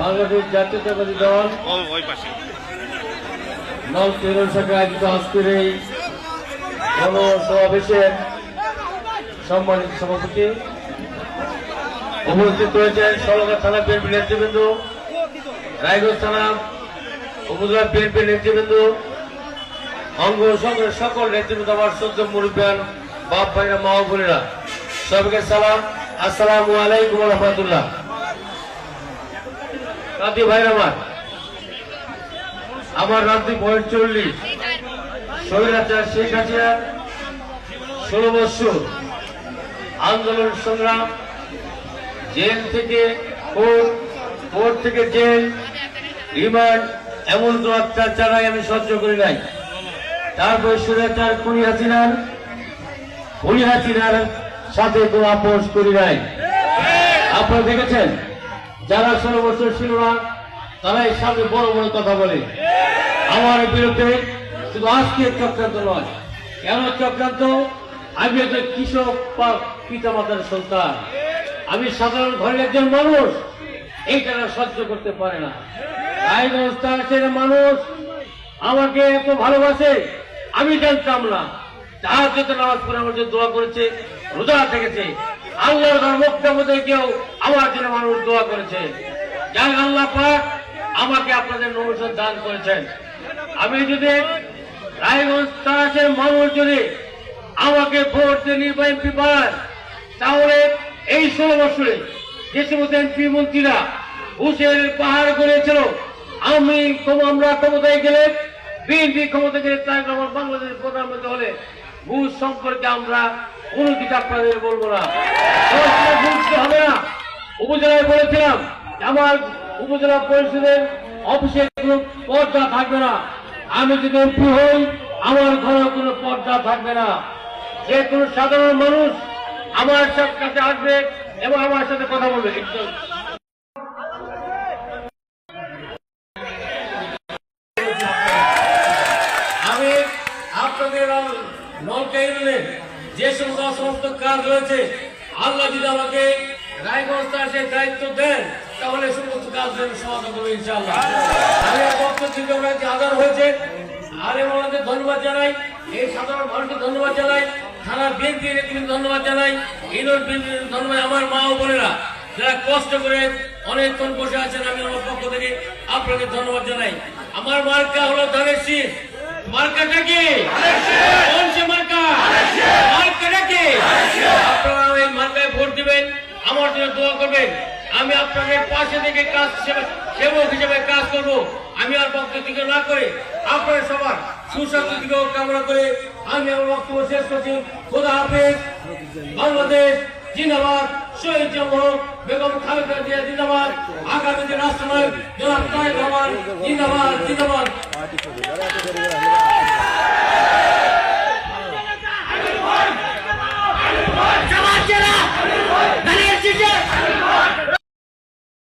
বাংলাদেশ জাতীয়তাবাদী দল। নল কেরল শাখা আয়োজিত আজকের এই সমাবেশের সম্মানিত সভাপতি উপস্থিত রয়েছেন সলগা থানা বিএনপি নেতৃবৃন্দ রায়গঞ্জ থানা উপজেলা বিএনপি নেতৃবৃন্দ অঙ্গ সংঘের সকল নেতৃবৃন্দ আমার সদ্য মুরব্বান বাপ ভাইরা মা বোনেরা। সবাইকে সালাম। আসসালামু আলাইকুম রহমতুল্লাহ। ভাইরা আমার। আমার চল্লিশ। শেখ ষোলো বৎসর আন্দোলন সংগ্রাম, জেল থেকে কোর্ট কোর্ট থেকে জেল, রিমান্ড, এমন তো অত্যাচারাই আমি সহ্য করি নাই। তারপর স্বৈরাচার খুনি হাসিনার খুনি হাসিনার সাথে কোনো আপোষ করি নাই। আপনারা দেখেছেন? যারা ষোলো বছর ছিল না, তারাই সামনে বড় বড় কথা বলে। আমার বিরুদ্ধে শুধু আজকে চক্রান্ত নয়। কেন চক্রান্ত? আমি একজন কৃষক পিতা মাতার সন্তান। আমি সাধারণ ঘরের একজন মানুষ। এইটা না সহ্য করতে পারে না। রায়গঞ্জ তার ছেলে মানুষ আমাকে এত ভালোবাসে, আমি জানতাম না। যত নামাজ পড়ে আমার জন্য দোয়া করেছে, রোজা থেকেছে। মধ্যে কেউ আমার জন্য মানুষ দোয়া করেছে। আল্লাহ পাক আমাকে আপনাদের নমস্কার দান করেছেন। আমি যদি রায়গঞ্জ মানুষ যদি আমাকে ভোট দিয়ে এমপি পান তাহলে এই ষোলো বছরে যে সমস্ত এমপি মন্ত্রীরা ঘুষের পাহাড় করেছিল আমি আমরা ক্ষমতায় গেলে, বিএনপি ক্ষমতা গেলে তাই আমার বাংলাদেশের প্রধানমন্ত্রী হলে ঘুষ সম্পর্কে আমরা কোনো কিছু আপনাদের বলব না। হবে না। উপজেলায় বলেছিলাম আমার উপজেলা পরিষদের অফিসে কোনো পর্দা থাকবে না। আমি যদি এমপি হই, আমার ঘরে কোনো পর্দা থাকবে না। যে কোনো সাধারণ মানুষ আমার কাছে আসবে এবং আমার সাথে কথা বলবে। আমি আপনাদের নলকাইলের যে সমস্ত সমস্ত কাজ রয়েছে, আল্লাহ যদি আমাকে রায়গঞ্জ সে দায়িত্ব দেন, তাহলে সমস্ত কাজ যেন সমাধান করব ইনশাআল্লাহ। আমি বক্তব্য যে আধার হয়েছে, আর আমাদের ধন্যবাদ জানাই, এই সাধারণ মানুষকে ধন্যবাদ জানাই থানা বিএনপি নেতৃত্ব ধন্যবাদ জানাই ইনোর বিএনপি ধন্যবাদ, আমার মা ও বোনেরা যারা কষ্ট করে অনেকক্ষণ বসে আছেন, আমি আমার পক্ষ থেকে আপনাকে ধন্যবাদ জানাই। আমার মার্কা হলো ধানের শীষ মার্কাটা কি? কোন সে মার্কা? মার্কাটা কি? আপনারা ওই মার্কায় ভোট দিবেন, আমার জন্য দোয়া করবেন। আমি আপনাদের পাশে থেকে কাজ সেবক হিসেবে কাজ করব। আমি আর বক্তব্য দিকে না করে আপনাদের সবার সুস্বাস্থ্য দিকেও কামনা করে আমি আমার বক্তব্য শেষ করছি। খোদা হাফেজ। বাংলাদেশ জিন্দাবাদ। শহীদ জমহ বেগম খালেদা জিয়া জিন্দাবাদ। আগামী দিন রাষ্ট্রনায়ক জনাব তারেক রহমান জিন্দাবাদ জিন্দাবাদ।